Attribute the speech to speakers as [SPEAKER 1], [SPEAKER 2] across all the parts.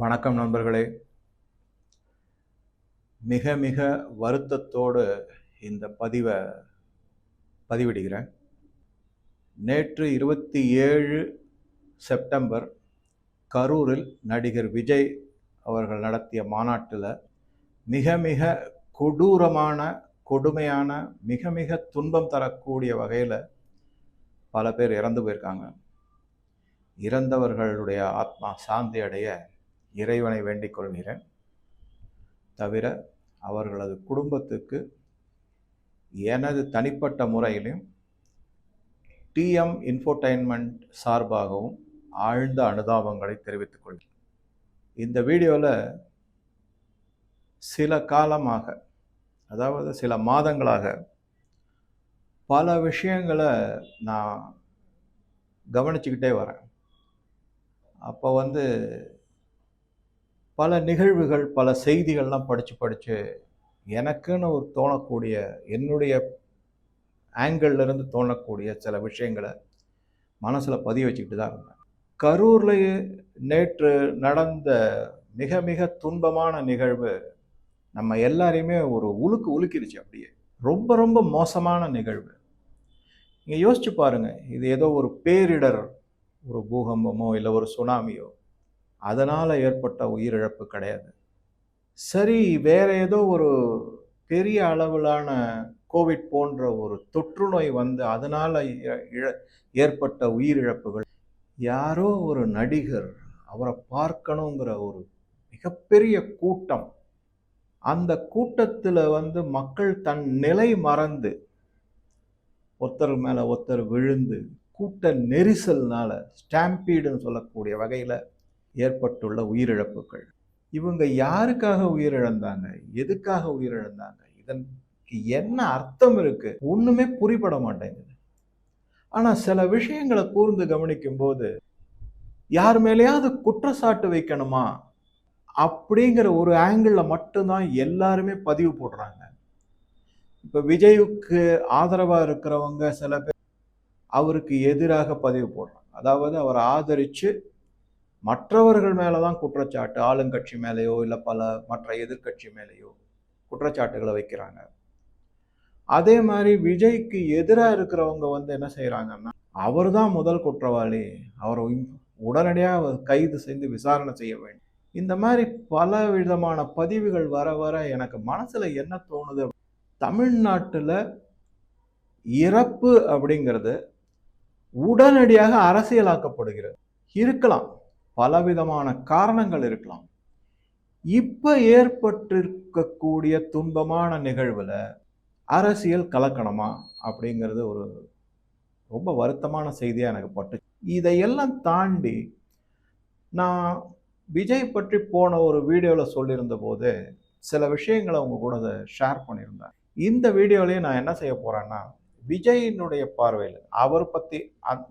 [SPEAKER 1] வணக்கம் நண்பர்களே. மிக மிக வருத்தத்தோடு இந்த பதிவை பதிவிடுகிறேன். நேற்று இருபத்தி ஏழு செப்டம்பர் கரூரில் நடிகர் விஜய் அவர்கள் நடத்திய மாநாட்டில் மிக மிக கொடூரமான கொடுமையான மிக மிக துன்பம் தரக்கூடிய வகையில் பல பேர் இறந்து போயிருக்காங்க. இறந்தவர்களுடைய ஆத்மா சாந்தி அடைய இறைவனை வேண்டிக் கொள்கிறேன். தவிர அவர்களது குடும்பத்துக்கு எனது தனிப்பட்ட முறையிலும் டிஎம் இன்ஃபோடைன்மெண்ட் சார்பாகவும் ஆழ்ந்த அனுதாபங்களை தெரிவித்துக் கொள்கிறேன். இந்த வீடியோவில் சில காலமாக அதாவது சில மாதங்களாக பல விஷயங்களை நான் கவனிச்சுக்கிட்டே வரேன். அப்போ வந்து பல நிகழ்வுகள் பல செய்திகள்லாம் படித்து படித்து எனக்குன்னு ஒரு தோணக்கூடிய என்னுடைய ஆங்கிள்லேருந்து தோணக்கூடிய சில விஷயங்களை மனசில் பதிய வச்சுக்கிட்டு தான் இருந்தேன். கரூர்லேயே நேற்று நடந்த மிக மிக துன்பமான நிகழ்வு நம்ம எல்லாரையுமே ஒரு உலுக்கு உழுக்கிருச்சு அப்படியே. ரொம்ப ரொம்ப மோசமான நிகழ்வு. நீங்கள் யோசிச்சு பாருங்கள் இது ஏதோ ஒரு பேரிடர் ஒரு பூகம்பமோ இல்லை ஒரு சுனாமியோ அதனால் ஏற்பட்ட உயிரிழப்பு கிடையாது. சரி வேற ஏதோ ஒரு பெரிய அளவிலான கோவிட் போன்ற ஒரு தொற்று நோய் வந்து அதனால் ஏற்பட்ட உயிரிழப்புகள். யாரோ ஒரு நடிகர் அவரை பார்க்கணுங்கிற ஒரு மிகப்பெரிய கூட்டம். அந்த கூட்டத்தில் வந்து மக்கள் தன் நிலை மறந்து ஒருத்தர் மேலே ஒருத்தர் விழுந்து கூட்ட நெரிசல்னால ஸ்டாம்பீடுன்னு சொல்லக்கூடிய வகையில் ஏற்பட்டுள்ள உயிரிழப்புகள். இவங்க யாருக்காக உயிரிழந்தாங்க? எதுக்காக உயிரிழந்தாங்க? இதற்கு என்ன அர்த்தம் இருக்கு? ஒண்ணுமே புரிபட மாட்டேங்குது. ஆனா சில விஷயங்களை கூர்ந்து கவனிக்கும் போது யார் மேலேயாவது குற்றச்சாட்டு வைக்கணுமா? அப்படிங்கிற ஒரு ஆங்கிளில் மட்டும்தான் எல்லாருமே பதிவு போடுறாங்க. இப்போ விஜய்க்கு ஆதரவாக இருக்கிறவங்க சில பேர் அவருக்கு எதிராக பதிவு போடுறாங்க. அதாவது அவரை ஆதரிச்சு மற்றவர்கள் மேலே தான் குற்றச்சாட்டு ஆளுங்கட்சி மேலேயோ இல்லை பல மற்ற எதிர்கட்சி மேலேயோ குற்றச்சாட்டுகளை வைக்கிறாங்க. அதே மாதிரி விஜய்க்கு எதிராக இருக்கிறவங்க வந்து என்ன செய்கிறாங்கன்னா அவர் தான் முதல் குற்றவாளி. அவரை உடனடியாக கைது செய்து விசாரணை செய்ய வேண்டும். இந்த மாதிரி பல விதமான பதிவுகள் வர வர எனக்கு மனசில் என்ன தோணுது? தமிழ்நாட்டில் இறப்பு அப்படிங்கிறது உடனடியாக அரசியலாக்கப்படுகிறது. இருக்கலாம். பலவிதமான காரணங்கள் இருக்கலாம். இப்போ ஏற்பட்டிருக்கக்கூடிய துன்பமான நிகழ்வில் அரசியல் கலக்கணமா அப்படிங்கிறது ஒரு ரொம்ப வருத்தமான செய்தியாக எனக்கு பட்டு இதையெல்லாம் தாண்டி நான் விஜய் பற்றி போன ஒரு வீடியோவில் சொல்லியிருந்த போது சில விஷயங்களை அவங்க கூட அதை ஷேர் பண்ணியிருந்தேன். இந்த வீடியோலேயே நான் என்ன செய்ய போகிறேன்னா விஜயினுடைய பார்வையில் அவர் பற்றி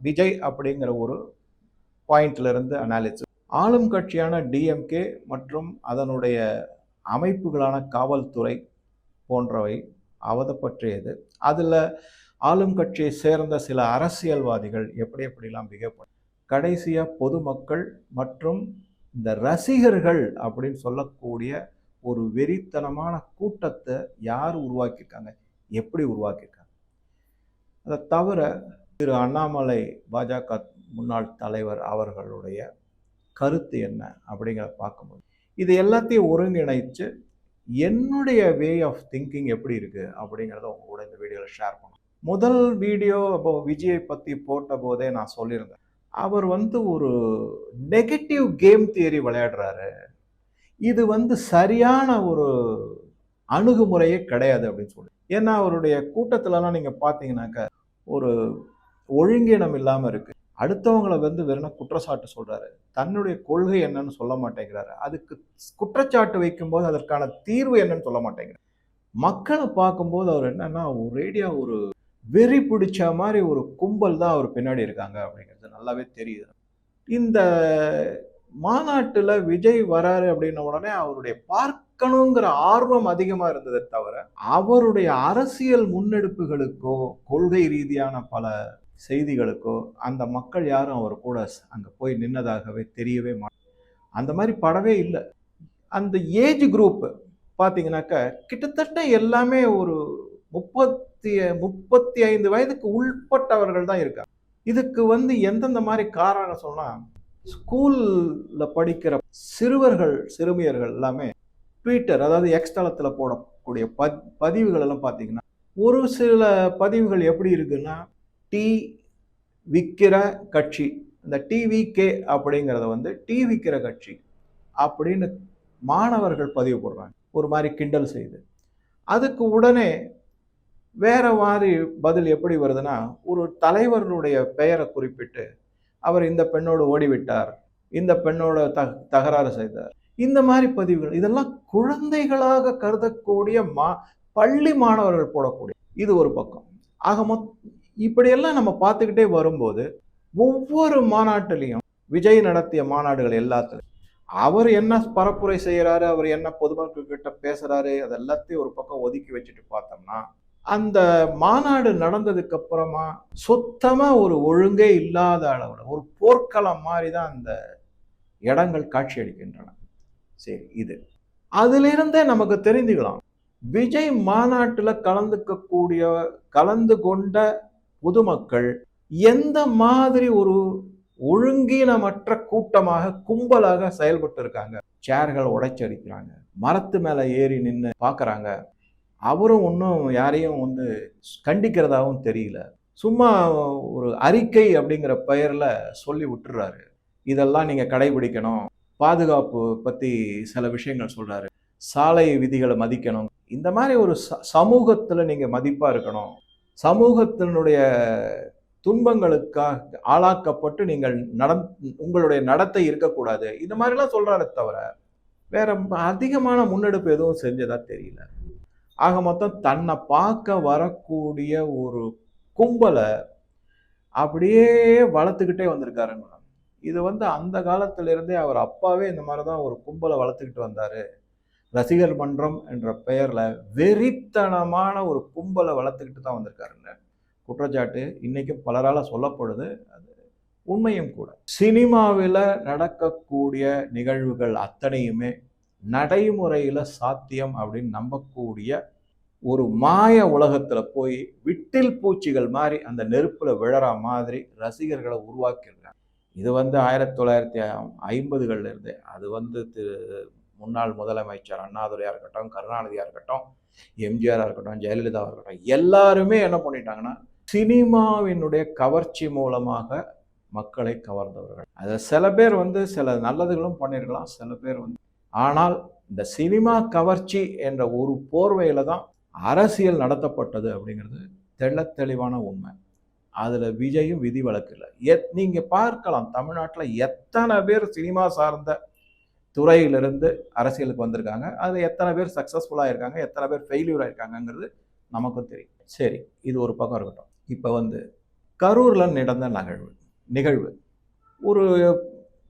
[SPEAKER 1] விஜய் அப்படிங்கிற ஒரு பாயிண்ட்லேருந்து அனாலிசிஸ் ஆளும் கட்சியான டிஎம்கே மற்றும் அதனுடைய அமைப்புகளான காவல்துறை போன்றவை அவதை பற்றியது அதில் ஆளும் கட்சியை சேர்ந்த சில அரசியல்வாதிகள் எப்படி எப்படிலாம் பிஹேவ் பண்ண கடைசியாக பொதுமக்கள் மற்றும் இந்த ரசிகர்கள் அப்படின்னு சொல்லக்கூடிய ஒரு வெறித்தனமான கூட்டத்தை யார் உருவாக்கியிருக்காங்க? எப்படி உருவாக்கியிருக்காங்க? அதை தவிர திரு அண்ணாமலை பாஜக முன்னாள் தலைவர் அவர்களுடைய கருத்து என்ன அப்படிங்கிறத பார்க்கும்போது இது எல்லாத்தையும் ஒருங்கிணைச்சு என்னுடைய வே ஆஃப் திங்கிங் எப்படி இருக்குது அப்படிங்கிறத உங்க கூட இந்த வீடியோவில் ஷேர் பண்ணும். முதல் வீடியோ அப்போ விஜயை பற்றி போட்ட போதே நான் சொல்லியிருந்தேன். அவர் வந்து ஒரு நெகட்டிவ் கேம் தியரி விளையாடுறாரு. இது வந்து சரியான ஒரு அணுகுமுறையே கிடையாது அப்படின்னு சொல்லி. ஏன்னா அவருடைய கூட்டத்திலலாம் நீங்கள் பார்த்தீங்கன்னாக்க ஒரு ஒழுங்கீனம் இல்லாமல் இருக்குது அடுத்தவங்களை வந்து வெறும் குற்றச்சாட்டு சொல்கிறாரு தன்னுடைய கொள்கை என்னன்னு சொல்ல மாட்டேங்கிறாரு. அதுக்கு குற்றச்சாட்டு வைக்கும்போது அதற்கான தீர்வு என்னன்னு சொல்ல மாட்டேங்கிறார். மக்களை பார்க்கும்போது அவர் என்னன்னா ஒரேடியா ஒரு வெறி பிடிச்ச மாதிரி ஒரு கும்பல் தான் அவர் பின்னாடி இருக்காங்க அப்படிங்கிறது நல்லாவே தெரியுது. இந்த மாநாட்டில் விஜய் வராரு அப்படின்ன உடனே அவருடைய பார்க்கணுங்கிற ஆர்வம் அதிகமாக இருந்ததை தவிர அவருடைய அரசியல் முன்னெடுப்புகளுக்கோ கொள்கை ரீதியான பல செய்திகளுக்கோ அந்த மக்கள் யாரும் அவர் கூட அங்கே போய் நின்னதாகவே தெரியவே மாட்டாங்க அந்த மாதிரி படவே இல்லை. அந்த ஏஜ் குரூப் பார்த்தீங்கன்னாக்கா கிட்டத்தட்ட எல்லாமே ஒரு முப்பத்தி முப்பத்தி ஐந்து வயதுக்கு உள்பட்டவர்கள் தான் இருக்காங்க. இதுக்கு வந்து எந்தெந்த மாதிரி காரணம் சொன்னால் ஸ்கூலில் படிக்கிற சிறுவர்கள் சிறுமியர்கள் எல்லாமே ட்விட்டர் அதாவது எக்ஸ்டலத்தில் போடக்கூடிய பத் பதிவுகள் எல்லாம் பார்த்தீங்கன்னா ஒரு சில பதிவுகள் எப்படி இருக்குன்னா டீ விற்கிற கட்சி. இந்த டிவிகே அப்படிங்கிறத வந்து டீ விற்கிற கட்சி அப்படின்னு மாணவர்கள் பதிவு போடுறாங்க. ஒரு மாதிரி கிண்டல் செய்து. அதுக்கு உடனே வேற மாதிரி பதில் எப்படி வருதுன்னா ஒரு தலைவர்களுடைய பெயரை குறிப்பிட்டு அவர் இந்த பெண்ணோடு ஓடிவிட்டார் இந்த பெண்ணோட த தகராறு செய்தார். இந்த மாதிரி பதிவுகள் இதெல்லாம் குழந்தைகளாக கருதக்கூடிய மா பள்ளி மாணவர்கள் போடக்கூடிய இது ஒரு பக்கம். ஆக மொத் இப்படியெல்லாம் நம்ம பார்த்துக்கிட்டே வரும்போது ஒவ்வொரு மாநாட்டிலையும் விஜய் நடத்திய மாநாடுகள் எல்லாத்துலையும் அவர் என்ன பரப்புரை செய்கிறாரு அவர் என்ன பொதுமக்கள் கிட்ட பேசுகிறாரு அது எல்லாத்தையும் ஒரு பக்கம் ஒதுக்கி வச்சுட்டு பார்த்தோம்னா அந்த மாநாடு நடந்ததுக்கு அப்புறமா சுத்தமாக ஒரு ஒழுங்கே இல்லாத அளவில் ஒரு போர்க்களம் மாதிரி தான் அந்த இடங்கள் காட்சி அளிக்கின்றன. சரி இது. அதிலிருந்தே நமக்கு தெரிஞ்சுக்கலாம் விஜய் மாநாட்டில் கலந்துக்கக்கூடிய கலந்து கொண்ட பொதுமக்கள் எந்த மாதிரி ஒரு ஒழுங்கீனமற்ற கூட்டமாக கும்பலாக செயல்பட்டு இருக்காங்க சேர்கள் உடைச்சடிக்கிறாங்க. மரத்து மேலே ஏறி நின்று பார்க்குறாங்க அவரும் ஒன்றும் யாரையும் வந்து கண்டிக்கிறதாகவும் தெரியல. சும்மா ஒரு அறிக்கை அப்படிங்கிற பெயரில் சொல்லி விட்டுறாரு. இதெல்லாம் நீங்கள் கடைபிடிக்கணும். பாதுகாப்பு பற்றி சில விஷயங்கள் சொல்கிறாரு சாலை விதிகளை மதிக்கணும். இந்த மாதிரி ஒரு ச- சமூகத்தில் நீங்கள் மதிப்பாக இருக்கணும். சமூகத்தினுடைய துன்பங்களுக்காக ஆளாக்கப்பட்டு நீங்கள் நட உங்களுடைய நடத்தை இருக்கக்கூடாது. இந்த மாதிரிலாம் சொல்கிறாரே தவிர வேற அதிகமான முன்னெடுப்பு எதுவும் செஞ்சதா தெரியல. ஆக மொத்தம் தன்னை பார்க்க வரக்கூடிய ஒரு கும்பலை அப்படியே வளர்த்துக்கிட்டே வந்திருக்காருங்க. இது வந்து அந்த காலத்துலேருந்தே அவர் அப்பாவே இந்த மாதிரி தான் ஒரு கும்பலை வளர்த்துக்கிட்டு வந்தார். ரசிகர் மன்றம் என்ற பெயரில் வெறித்தனமான ஒரு கும்பலை வளர்த்துக்கிட்டு தான் வந்திருக்காருங்க. குற்றச்சாட்டு இன்றைக்கும் பலரால் சொல்லப்படுது. அது உண்மையும் கூட. சினிமாவில் நடக்கக்கூடிய நிகழ்வுகள் அத்தனையுமே நடைமுறையில் சாத்தியம் அப்படின்னு நம்பக்கூடிய ஒரு மாய உலகத்தில் போய் விட்டில் பூச்சிகள் மாதிரி அந்த நெருப்பில் விழற மாதிரி ரசிகர்களை உருவாக்கியிருக்காங்க. இது வந்து ஆயிரத்தி தொள்ளாயிரத்தி ஐம்பதுகள்லேருந்து அது வந்து திரு முன்னாள் முதலமைச்சர் அண்ணாதுரையாக இருக்கட்டும் கருணாநிதியாக இருக்கட்டும் எம்ஜிஆராக இருக்கட்டும் ஜெயலலிதாவாக இருக்கட்டும் எல்லாருமே என்ன பண்ணிட்டாங்கன்னா சினிமாவினுடைய கவர்ச்சி மூலமாக மக்களை கவர்ந்தவர்கள். அதை சில பேர் வந்து சில நல்லதுகளும் பண்ணியிருக்கலாம் சில பேர் வந்து ஆனால் இந்த சினிமா கவர்ச்சி என்ற ஒரு போர்வையில் தான் அரசியல் நடத்தப்பட்டது அப்படிங்கிறது தெள்ள தெளிவான உண்மை. அதில் விஜயும் விதி வழக்கு இல்லை. எத் நீங்கள் பார்க்கலாம் தமிழ்நாட்டில் எத்தனை பேர் சினிமா சார்ந்த துறையிலிருந்து அரசியலுக்கு வந்திருக்காங்க. அதில் எத்தனை பேர் சக்ஸஸ்ஃபுல்லாக இருக்காங்க எத்தனை பேர் ஃபெயில்யூர் ஆயிருக்காங்கங்கிறது நமக்கும் தெரியும். சரி இது ஒரு பக்கம் இருக்கட்டும். இப்போ வந்து கரூரில் நடந்த நிகழ்வு நிகழ்வு. ஒரு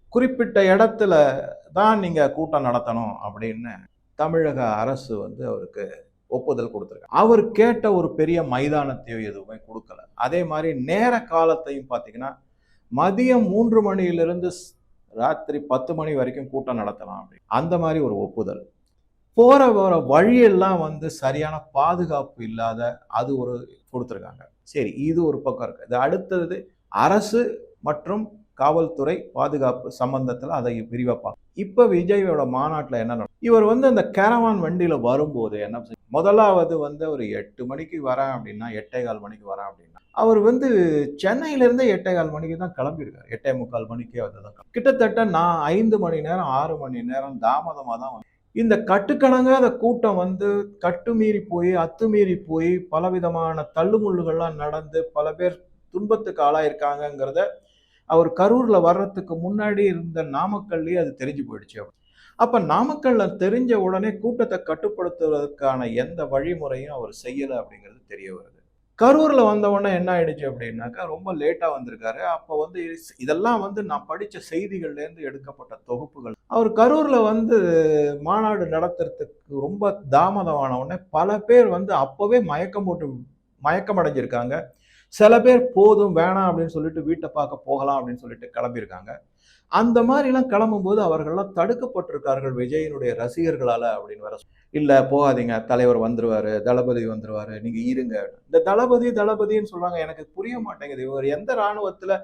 [SPEAKER 1] குறிப்பிட்ட இடத்துல தான் நீங்கள் கூட்டம் நடத்தணும் அப்படின்னு தமிழக அரசு வந்து அவருக்கு ஒப்புதல் கொடுத்துருக்காங்க. அவர் கேட்ட ஒரு பெரிய மைதானத்தையோ எதுவுமே கொடுக்கல. அதே மாதிரி நேர காலத்தையும் பார்த்தீங்கன்னா மதியம் மூன்று மணியிலிருந்து ஸ்- ராத்திரி பத்து மணி வரைக்கும் கூட்டம் நடத்தலாம் அப்படி. அந்த மாதிரி ஒரு ஒப்புதல். போற வர வழியெல்லாம் வந்து சரியான பாதுகாப்பு இல்லாத அது ஒரு கொடுத்துருக்காங்க. சரி இது ஒரு பக்கம் இருக்கு. இது அடுத்தது அரசு மற்றும் காவல்துறை பாதுகாப்பு சம்பந்தத்துல அதை விரிவா பார்க்க இப்ப விஜயோட மாநாட்டில் என்ன நடக்கும்? இவர் வந்து அந்த கேரவான் வண்டியில வரும்போது என்ன முதலாவது வந்து ஒரு எட்டு மணிக்கு வரேன் அப்படின்னா எட்டே கால் மணிக்கு வரேன் அப்படின்னா அவர் வந்து சென்னையிலேருந்து எட்டே கால் மணிக்கு தான் கிளம்பியிருக்காரு. எட்டே முக்கால் மணிக்கே வந்து தான் கிட்டத்தட்ட நான் ஐந்து மணி நேரம் ஆறு மணி நேரம் தாமதமாக தான் வந்தேன். இந்த கட்டுக்கணங்காத கூட்டம் வந்து கட்டுமீறி போய் அத்துமீறி போய் பலவிதமான தள்ளுமுள்ளுகள்லாம் நடந்து பல பேர் துன்பத்துக்கு ஆளாயிருக்காங்கங்கிறத அவர் கரூரில் வர்றதுக்கு முன்னாடி இருந்த நாமக்கல்லையே அது தெரிஞ்சு போயிடுச்சு. அப்போ நாமக்கல்ல தெரிஞ்ச உடனே கூட்டத்தை கட்டுப்படுத்துவதற்கான எந்த வழிமுறையும் அவர் செய்யலை அப்படிங்கிறது தெரிய வருது. கரூரில் வந்தவொடனே என்ன ஆயிடுச்சு அப்படின்னாக்கா ரொம்ப லேட்டாக வந்திருக்காரு. அப்போ வந்து இதெல்லாம் வந்து நான் படித்த செய்திகள்லேருந்து எடுக்கப்பட்ட தொகுப்புகள். அவர் கரூரில் வந்து மாநாடு நடத்துறதுக்கு ரொம்ப தாமதமான உடனே பல பேர் வந்து அப்போவே மயக்கம் போட்டு மயக்கம் அடைஞ்சிருக்காங்க. சில பேர் போதும் வேணாம் அப்படின்னு சொல்லிட்டு வீட்டை பார்க்க போகலாம் அப்படின்னு சொல்லிட்டு கிளம்பியிருக்காங்க. அந்த மாதிரிலாம் கிளம்பும்போது அவர்கள்லாம் தடுக்கப்பட்டிருக்கார்கள் விஜயனுடைய ரசிகர்களால் அப்படின்னு வர இல்லை போகாதீங்க தலைவர் வந்துருவாரு தளபதி வந்துருவாரு நீங்கள் இருங்க. இந்த தளபதி தளபதின்னு சொல்கிறாங்க எனக்கு புரிய மாட்டேங்குது. இவர் எந்த இராணுவத்தில்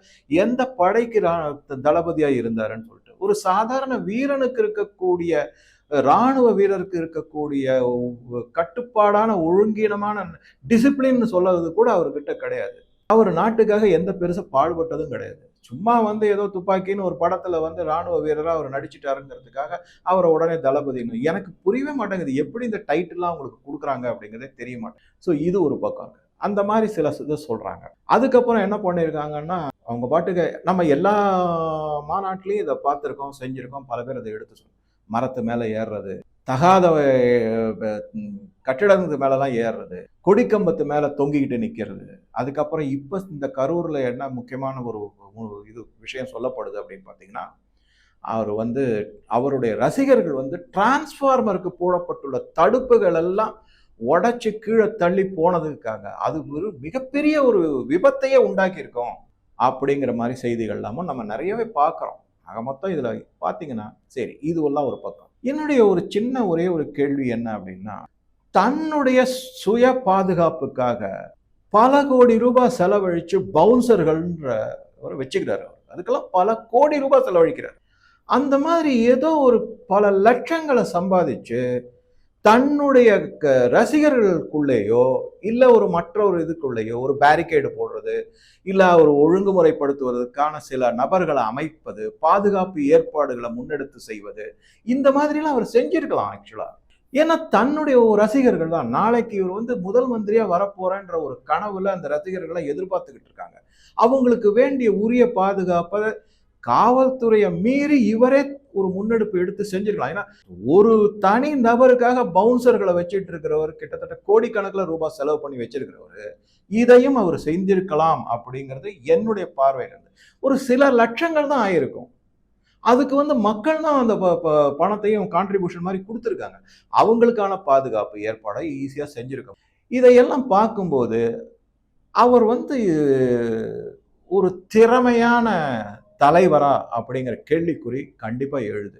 [SPEAKER 1] எந்த படைக்கு தளபதியாக இருந்தாருன்னு சொல்லிட்டு. ஒரு சாதாரண வீரனுக்கு இருக்கக்கூடிய ராணுவ வீரருக்கு இருக்கக்கூடிய கட்டுப்பாடான ஒழுங்கீனமான டிசிப்ளின் சொல்றது கூட அவர்கிட்ட கிடையாது. அவர் நாட்டுக்காக எந்த பெருசாக பாடுபட்டதும் கிடையாது. சும்மா வந்து ஏதோ துப்பாக்கின்னு ஒரு படத்துல வந்து ராணுவ வீரரா அவர் நடிச்சிட்டாருங்கிறதுக்காக அவரை உடனே தளபதின்னு எனக்கு புரியவே மாட்டேங்குது. எப்படி இந்த டைட்டில்லாம் அவங்களுக்கு கொடுக்குறாங்க அப்படிங்கிறதே தெரிய மாட்டேன் ஸோ இது ஒரு பக்கம். அந்த மாதிரி சில இது சொல்றாங்க. அதுக்கப்புறம் என்ன பண்ணியிருக்காங்கன்னா அவங்க பாட்டுக்கு நம்ம எல்லா மாநாட்டிலையும் இதை பார்த்துருக்கோம் செஞ்சுருக்கோம் பல பேர் அதை எடுத்து சொன்னோம் மரத்து மேலே ஏறுறது. தகாத கட்டிடத்துக்கு மேலெலாம் ஏறுறது. கொடிக்கம்பத்து மேலே தொங்கிக்கிட்டு நிற்கிறது அதுக்கப்புறம் இப்போ இந்த கரூரில் என்ன முக்கியமான ஒரு இது விஷயம் சொல்லப்படுது அப்படின்னு பார்த்தீங்கன்னா அவர் வந்து அவருடைய ரசிகர்கள் வந்து டிரான்ஸ்ஃபார்மருக்கு போடப்பட்டுள்ள தடுப்புகள் எல்லாம் உடச்சி கீழே தள்ளி போனதுக்காக அது ஒரு மிகப்பெரிய ஒரு விபத்தையே உண்டாக்கியிருக்கோம். அப்படிங்கிற மாதிரி செய்திகள் எல்லாமும் நம்ம நிறையவே பார்க்குறோம். ஆக மொத்தம் இதில் பார்த்தீங்கன்னா சரி இதுவெல்லாம் ஒரு பக்கம். என்னுடைய ஒரு சின்ன ஒரே ஒரு கேள்வி என்ன அப்படின்னா தன்னுடைய சுய பாதுகாப்புக்காக பல கோடி ரூபாய் செலவழித்து பவுன்சர்கள்ன்ற ஒரு வச்சுக்கிறாரு அவர். அதுக்கெல்லாம் பல கோடி ரூபாய் செலவழிக்கிறார். அந்த மாதிரி ஏதோ ஒரு பல லட்சங்களை சம்பாதிச்சு தன்னுடைய க- ரசிகர்களுக்குள்ளேயோ இல்லை ஒரு மற்ற ஒரு இதுக்குள்ளேயோ ஒரு பேரிகேடு போடுறது இல்லை ஒரு ஒழுங்குமுறைப்படுத்துவதற்கான சில நபர்களை அமைப்பது பாதுகாப்பு ஏற்பாடுகளை முன்னெடுத்து செய்வது இந்த மாதிரிலாம் அவர் செஞ்சிருக்கலாம் ஆக்சுவலாக ஏன்னா தன்னுடைய ஒரு ரசிகர்கள் தான். நாளைக்கு இவர் வந்து முதல் மந்திரியா வரப்போறேன்ற ஒரு கனவுல அந்த ரசிகர்களை எதிர்பார்த்துக்கிட்டு இருக்காங்க. அவங்களுக்கு வேண்டிய உரிய பாதுகாப்பை காவல்துறையை மீறி இவரே ஒரு முன்னெடுப்பு எடுத்து செஞ்சிருக்கலாம். ஏன்னா ஒரு தனி நபருக்காக பவுன்சர்களை வச்சுட்டு இருக்கிறவர் கிட்டத்தட்ட கோடிக்கணக்கில் ரூபாய் செலவு பண்ணி வச்சிருக்கிறவர் இதையும் அவர் செஞ்சிருக்கலாம் அப்படிங்கிறது என்னுடைய பார்வையிலிருந்து. ஒரு சில லட்சங்கள் தான் ஆயிருக்கும். அதுக்கு வந்து மக்கள் தான் அந்த ப- ப- பணத்தையும் கான்ட்ரிபியூஷன் மாதிரி கொடுத்துருக்காங்க. அவங்களுக்கான பாதுகாப்பு ஏற்பாடை ஈஸியாக செஞ்சுருக்கோம். இதையெல்லாம் பார்க்கும்போது அவர் வந்து ஒரு திறமையான தலைவரா அப்படிங்கிற கேள்விக்குறி கண்டிப்பாக எழுது.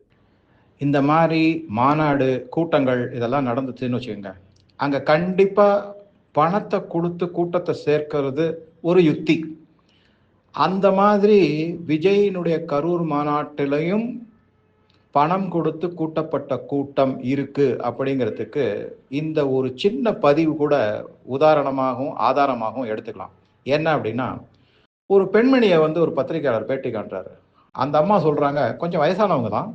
[SPEAKER 2] இந்த மாதிரி மாநாடு கூட்டங்கள் இதெல்லாம் நடந்துச்சுன்னு வச்சுக்கோங்க. அங்கே கண்டிப்பாக பணத்தை கொடுத்து கூட்டத்தை சேர்க்கிறது ஒரு யுக்தி அந்த மாதிரி விஜயினுடைய கரூர் மாநாட்டிலையும் பணம் கொடுத்து கூட்டப்பட்ட கூட்டம் இருக்கு அப்படிங்கிறதுக்கு இந்த ஒரு சின்ன பதிவு கூட உதாரணமாகவும் ஆதாரமாகவும் எடுத்துக்கலாம். என்ன அப்படின்னா ஒரு பெண்மணியை வந்து ஒரு பத்திரிகையாளர் பேட்டி காட்டுறாரு அந்த அம்மா சொல்கிறாங்க கொஞ்சம் வயசானவங்க தான்.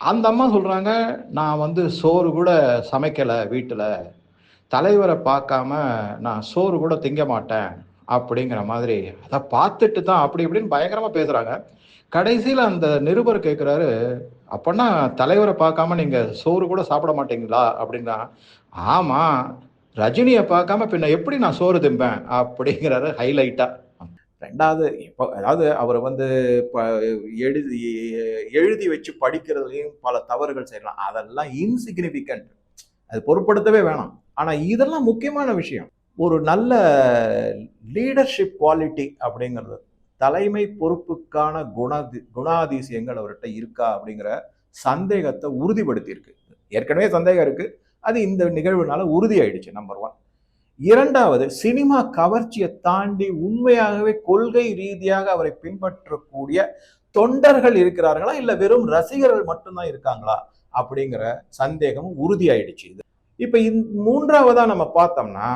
[SPEAKER 2] அந்த அம்மா சொல்கிறாங்க நான் வந்து சோறு கூட சமைக்கலை வீட்டில். தலைவரை பார்க்காம நான் சோறு கூட திங்க மாட்டேன் அப்படிங்கிற மாதிரி. அதை பார்த்துட்டு தான் அப்படி இப்படின்னு பயங்கரமாக பேசுகிறாங்க கடைசியில் அந்த நிருபர் கேட்குறாரு அப்படின்னா தலைவரை பார்க்காம நீங்கள் சோறு கூட சாப்பிட மாட்டீங்களா? அப்படின்னா ஆமாம் ரஜினியை பார்க்காம பின்ன எப்படி நான் சோறு திம்பேன்? அப்படிங்கிறாரு ஹைலைட்டாக
[SPEAKER 1] ரெண்டாவது இப்போ அதாவது அவர் வந்து எழுதி எழுதி வச்சு படிக்கிறதுலையும் பல தவறுகள் செய்யலாம். அதெல்லாம் இன்சிக்னிஃபிகண்ட் அது பொருட்படுத்தவே வேணாம். ஆனால் இதெல்லாம் முக்கியமான விஷயம். ஒரு நல்ல லீடர்ஷிப் குவாலிட்டி அப்படிங்கிறது தலைமை பொறுப்புக்கான குண குணாதிசயங்கள் அவர்கிட்ட இருக்கா அப்படிங்கிற சந்தேகத்தை உறுதிப்படுத்தியிருக்கு. ஏற்கனவே சந்தேகம் இருக்குது அது இந்த நிகழ்வுனால உறுதியாயிடுச்சு நம்பர் ஒன் இரண்டாவது சினிமா கவர்ச்சியை தாண்டி உண்மையாகவே கொள்கை ரீதியாக அவரை பின்பற்றக்கூடிய தொண்டர்கள் இருக்கிறார்களா? இல்லை வெறும் ரசிகர்கள் மட்டும்தான் இருக்காங்களா? அப்படிங்கிற சந்தேகம் உறுதியாயிடுச்சு இது. இப்போ இந் மூன்றாவதாக நம்ம பார்த்தோம்னா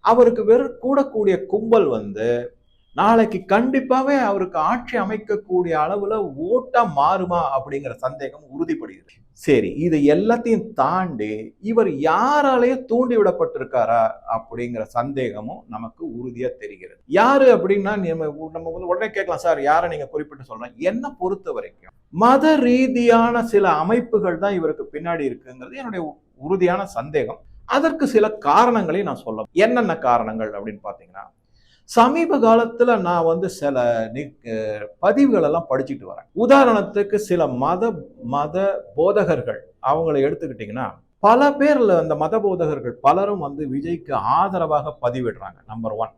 [SPEAKER 1] அவருக்கு வெறும் கூடக்கூடிய கும்பல் வந்து நாளைக்கு கண்டிப்பாவே அவருக்கு ஆட்சி அமைக்கக்கூடிய அளவுல ஓட்டா மாறுமா அப்படிங்கிற சந்தேகம் உறுதிப்படுகிறது. சரி இது எல்லாத்தையும் தாண்டி இவர் யாராலேயே தூண்டி விடப்பட்டிருக்காரா அப்படிங்கிற சந்தேகமும் நமக்கு உறுதியா தெரிகிறது. யாரு அப்படின்னா நம்ம நம்ம வந்து உடனே கேட்கலாம் சார் யாரை நீங்க குறிப்பிட்டு சொல்றேன் என்ன பொறுத்த வரைக்கும் மத ரீதியான சில அமைப்புகள் தான் இவருக்கு பின்னாடி இருக்குங்கிறது என்னுடைய உறுதியான சந்தேகம். அதற்கு சில காரணங்களை நான் சொல்ல என்னென்ன காரணங்கள் அப்படின்னு பார்த்தீங்கன்னா சமீப காலத்தில் நான் வந்து சில பதிவுகளெல்லாம் படிச்சுட்டு வரேன். உதாரணத்துக்கு சில மத மத போதகர்கள் அவங்கள எடுத்துக்கிட்டிங்கன்னா பல பேரில் அந்த மத போதகர்கள் பலரும் வந்து விஜய்க்கு ஆதரவாக பதிவிடுறாங்க நம்பர் ஒன்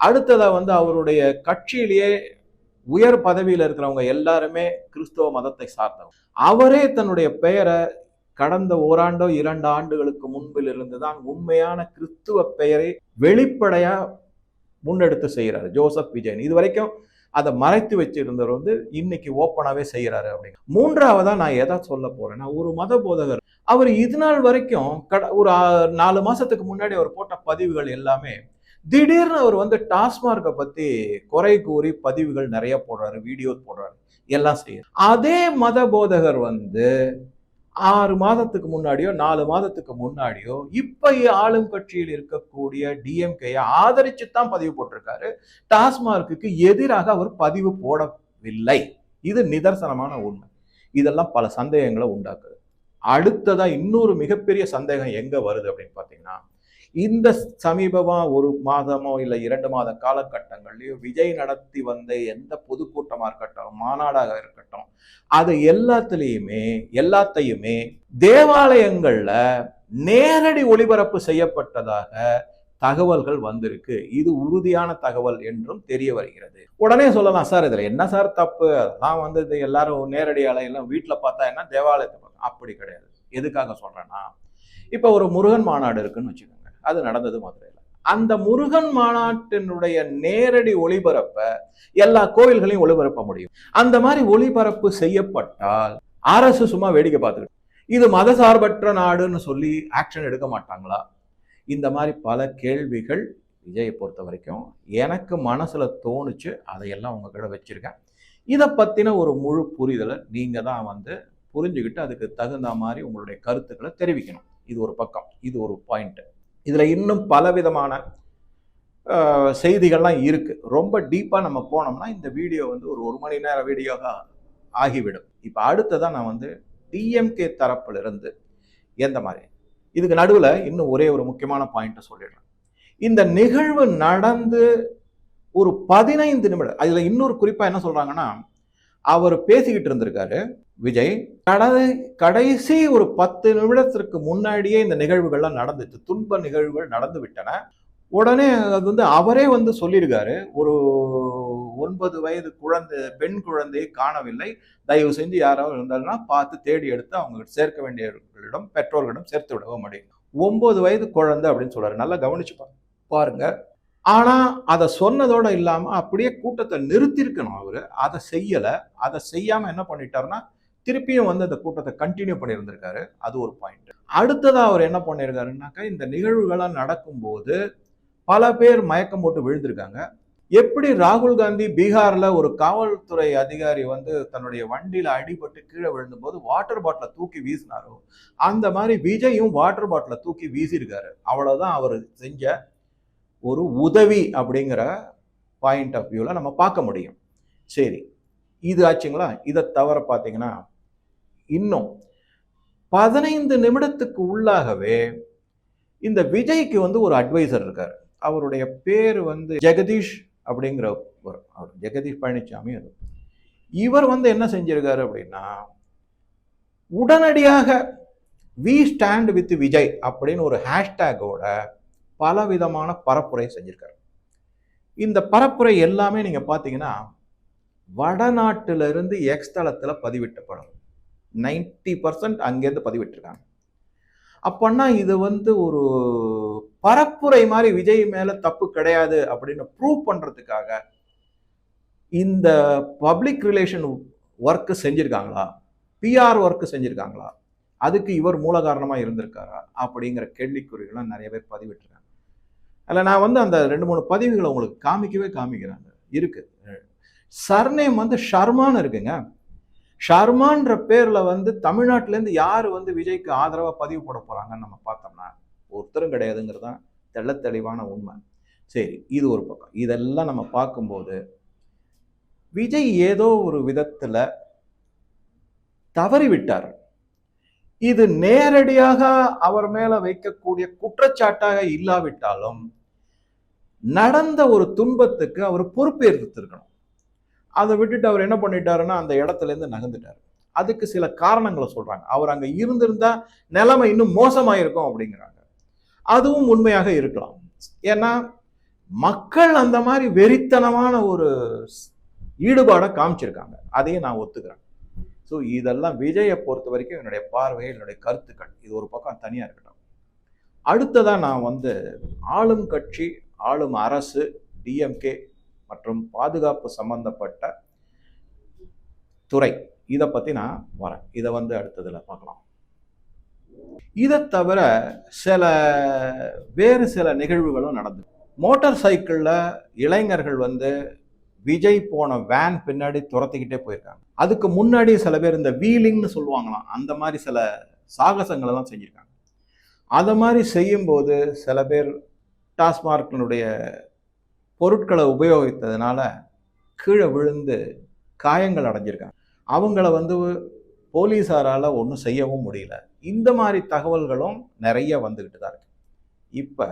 [SPEAKER 1] அடுத்ததாக வந்து அவருடைய கட்சியிலேயே உயர் பதவியில் இருக்கிறவங்க எல்லாருமே கிறிஸ்தவ மதத்தை சார்ந்தவங்க. அவரே தன்னுடைய பெயரை கடந்த ஓராண்டோ இரண்டு ஆண்டுகளுக்கு முன்பில் இருந்து தான் உண்மையான கிறிஸ்துவ பெயரை வெளிப்படையா முன்னெடுத்து செய்கிறாரு. ஜோசப் விஜயன். இது வரைக்கும் அதை மறைத்து வச்சிருந்தவர் வந்து இன்னைக்கு ஓப்பனாகவே செய்கிறாரு அப்படிங்க. மூன்றாவதாக நான் எதை சொல்ல போகிறேன்னா ஒரு மத போதகர். அவர் இது நாள் வரைக்கும் கட ஒரு நாலு மாதத்துக்கு முன்னாடி அவர் போட்ட பதிவுகள் எல்லாமே திடீர்னு அவர் வந்து டாஸ்மார்க்கை பற்றி குறை கூறி பதிவுகள் நிறைய போடுறாரு வீடியோ போடுறாரு எல்லாம் செய்யுது அதே மத போதகர் வந்து ஆறு மாதத்துக்கு முன்னாடியோ நாலு மாதத்துக்கு முன்னாடியோ இப்போ ஆளும் கட்சியில் இருக்கக்கூடிய டிஎம்கேயை ஆதரிச்சு தான் பதிவு போட்டிருக்காரு. டாஸ்மார்க்கு எதிராக அவர் பதிவு போடவில்லை. இது நிதர்சனமான உண்மை. இதெல்லாம் பல சந்தேகங்களை உண்டாக்குது. அடுத்ததா இன்னொரு மிகப்பெரிய சந்தேகம் எங்க வருது அப்படின்னு பார்த்தீங்கன்னா இந்த சமீபமா ஒரு மாதமோ இல்லை இரண்டு மாத காலகட்டங்கள்லயோ விஜய் நடத்தி வந்த எந்த பொதுக்கூட்டமா இருக்கட்டும் மாநாடாக இருக்கட்டும் அது எல்லாத்துலேயுமே எல்லாத்தையுமே தேவாலயங்கள்ல நேரடி ஒளிபரப்பு செய்யப்பட்டதாக தகவல்கள் வந்திருக்கு. இது உறுதியான தகவல் என்றும் தெரிய வருகிறது. உடனே சொல்லலாம் சார் இதுல என்ன சார் தப்பு? அதெல்லாம் வந்து இது எல்லாரும் நேரடி எல்லாம் வீட்டுல பார்த்தா என்ன? தேவாலயத்தை பார்த்தா அப்படி கிடையாது. எதுக்காக சொல்றேன்னா இப்ப ஒரு முருகன் மாநாடு இருக்குன்னு வச்சுக்கோங்க. அது நடந்தது மதுரையில். அந்த முருகன் மாநாட்டினுடைய நேரடி ஒளிபரப்ப எல்லா கோயில்களையும் ஒளிபரப்ப முடியும். அந்த மாதிரி ஒளிபரப்பு செய்யப்பட்டால் அரசு சும்மா வேடிக்கை பார்த்துக்கிட்டு இது மதசார்பற்ற நாடுன்னு சொல்லி ஆக்ஷன் எடுக்க மாட்டாங்களா? இந்த மாதிரி பல கேள்விகள் விஜயை பொறுத்த வரைக்கும் எனக்கு மனசில் தோணுச்சு. அதையெல்லாம் உங்ககிட்ட வச்சிருக்கேன். இதை பற்றின ஒரு முழு புரிதலை நீங்கள் தான் வந்து புரிஞ்சுக்கிட்டு அதுக்கு தகுந்த மாதிரி உங்களுடைய கருத்துக்களை தெரிவிக்கணும். இது ஒரு பக்கம். இது ஒரு பாயிண்ட்டு இதில் இன்னும் பலவிதமான விதமான செய்திகள்லாம் இருக்குது ரொம்ப டீப்பாக நம்ம போனோம்னா இந்த வீடியோ வந்து ஒரு ஒரு மணி நேர வீடியோவாக ஆகிவிடும். இப்போ அடுத்ததான் நான் வந்து டிஎம்கே தரப்பிலிருந்து எந்த மாதிரி? இதுக்கு நடுவில் இன்னும் ஒரே ஒரு முக்கியமான பாயிண்ட்டை சொல்லிடுறேன். இந்த நிகழ்வு நடந்து ஒரு பதினைந்து நிமிடம் அதில் இன்னொரு குறிப்பாக என்ன சொல்கிறாங்கன்னா அவர் பேசிக்கிட்டு இருந்திருக்காரு. விஜய் கடை கடைசி ஒரு பத்து நிமிடத்திற்கு முன்னாடியே இந்த நிகழ்வுகள்லாம் நடந்துச்சு. துன்ப நிகழ்வுகள் நடந்து விட்டன உடனே அது வந்து அவரே வந்து சொல்லியிருக்காரு ஒரு ஒன்பது வயது குழந்தை பெண் குழந்தையை காணவில்லை. தயவு செஞ்சு யாராவது இருந்தாலும்னா பார்த்து தேடி எடுத்து அவங்க சேர்க்க வேண்டியவர்களிடம் பெற்றோர்களிடம் சேர்த்து விடவோ முடியும் ஒன்பது வயது குழந்தை அப்படின்னு சொல்றாரு. நல்லா கவனிச்சு பாருங்க. ஆனா அதை சொன்னதோட இல்லாம அப்படியே கூட்டத்தை நிறுத்திருக்கணும் அவரு. அதை செய்யலை. அதை செய்யாம என்ன பண்ணிட்டாருன்னா திருப்பியும் வந்து அந்த கூட்டத்தை கண்டினியூ பண்ணியிருந்திருக்காரு. அது ஒரு பாயிண்ட் அடுத்ததாக அவர் என்ன பண்ணியிருக்காருனாக்கா இந்த நிகழ்வுகள்லாம் நடக்கும்போது பல பேர் மயக்கம் போட்டு விழுந்திருக்காங்க. எப்படி ராகுல் காந்தி பீகாரில் ஒரு காவல்துறை அதிகாரி வந்து தன்னுடைய வண்டியில் அடிபட்டு கீழே விழுந்தபோது வாட்டர் பாட்டிலை தூக்கி வீசினாரோ அந்த மாதிரி விஜயும் வாட்டர் பாட்டிலை தூக்கி வீசியிருக்காரு. அவ்வளோதான் அவர் செஞ்ச ஒரு உதவி அப்படிங்கிற பாயிண்ட் ஆஃப் வியூவில் நம்ம பார்க்க முடியும். சரி இது ஆச்சுங்களா? இதை தவிர பார்த்தீங்கன்னா இன்னும் பதினைந்து நிமிடத்துக்கு உள்ளாகவே இந்த விஜய்க்கு வந்து ஒரு அட்வைசர் இருக்கார். அவருடைய பேர் வந்து ஜெகதீஷ் அப்படிங்கிற ஒரு அவர் ஜெகதீஷ் பழனிசாமி அது. இவர் வந்து என்ன செஞ்சிருக்காரு அப்படின்னா உடனடியாக வி ஸ்டாண்ட் வித் விஜய் அப்படின்னு ஒரு ஹேஷ்டேக்கோட பல விதமான பரப்புரை செஞ்சிருக்காரு. இந்த பரப்புரை எல்லாமே நீங்கள் பார்த்தீங்கன்னா வடநாட்டிலிருந்து இருந்து பதிவிட்டப்படும். நைன்டி பர்சன்ட் அங்கேருந்து பதிவிட்டிருக்காங்க. அப்போன்னா இது வந்து ஒரு பரப்புரை மாதிரி விஜய் மேலே தப்பு கிடையாது அப்படின்னு ப்ரூவ் பண்ணுறதுக்காக இந்த பப்ளிக் ரிலேஷன் ஒர்க்கு செஞ்சுருக்காங்களா? பிஆர் ஒர்க்கு செஞ்சுருக்காங்களா? அதுக்கு இவர் மூல காரணமாக இருந்திருக்காரா? அப்படிங்கிற கேள்விக்குறிகள்லாம் நிறைய பேர் பதிவிட்டுருக்காங்க. அதில் நான் வந்து அந்த ரெண்டு மூணு பதிவுகளை உங்களுக்கு காமிக்கவே காமிக்கிறாங்க இருக்குது சர்நேம் வந்து ஷர்மான்னு இருக்குங்க. ஷர்மான்ற பேர்ல வந்து தமிழ்நாட்டிலேருந்து யார் வந்து விஜய்க்கு ஆதரவாக பதிவு போட போகிறாங்கன்னு நம்ம பார்த்தோம்னா ஒருத்தரும் கிடையாதுங்கிறது தான் தெள்ள தெளிவான உண்மை. சரி இது ஒரு பக்கம். இதெல்லாம் நம்ம பார்க்கும்போது விஜய் ஏதோ ஒரு விதத்தில் தவறிவிட்டார். இது நேரடியாக அவர் மேல வைக்கக்கூடிய குற்றச்சாட்டாக இல்லாவிட்டாலும் நடந்த ஒரு துன்பத்துக்கு அவர் பொறுப்பேற்றிருக்கணும் அதை விட்டுட்டு அவர் என்ன பண்ணிட்டாருன்னா அந்த இடத்துலேருந்து நகர்ந்துட்டார். அதுக்கு சில காரணங்களை சொல்கிறாங்க அவர் அங்கே இருந்திருந்தா நிலைமை இன்னும் மோசமாயிருக்கும் அப்படிங்கிறாங்க. அதுவும் உண்மையாக இருக்கலாம். ஏன்னா மக்கள் அந்த மாதிரி வெறித்தனமான ஒரு ஈடுபாடை காமிச்சிருக்காங்க. அதையும் நான் ஒத்துக்கிறேன். ஸோ இதெல்லாம் விஜயை பொறுத்த வரைக்கும் என்னுடைய பார்வை என்னுடைய கருத்துக்கள். இது ஒரு பக்கம் தனியாக இருக்கட்டும். அடுத்ததாக நான் வந்து ஆளும் கட்சி ஆளும் அரசு டிஎம்கே மற்றும் பாதுகாப்பு சம்பந்தப்பட்ட துறை. இதை பற்றி நான் வரேன். இதை வந்து அடுத்ததில் பார்க்கலாம். இதை தவிர சில வேறு சில நிகழ்வுகளும் நடந்தது மோட்டார் சைக்கிளில் இளைஞர்கள் வந்து விஜய் போன வேன் பின்னாடி துரத்திக்கிட்டே போயிருக்காங்க. அதுக்கு முன்னாடி சில பேர் இந்த வீலிங்னு சொல்லுவாங்களாம். அந்த மாதிரி சில சாகசங்களை எல்லாம் செஞ்சுருக்காங்க. அதை மாதிரி செய்யும்போது சில பேர் டாஸ்மார்க்கினுடைய பொருட்களை உபயோகித்ததுனால கீழே விழுந்து காயங்கள் அடைஞ்சிருக்காங்க. அவங்கள வந்து போலீஸாரால் ஒன்றும் செய்யவும் முடியல. இந்த மாதிரி தகவல்களும் நிறைய வந்துக்கிட்டு தான் இருக்கு. இப்போ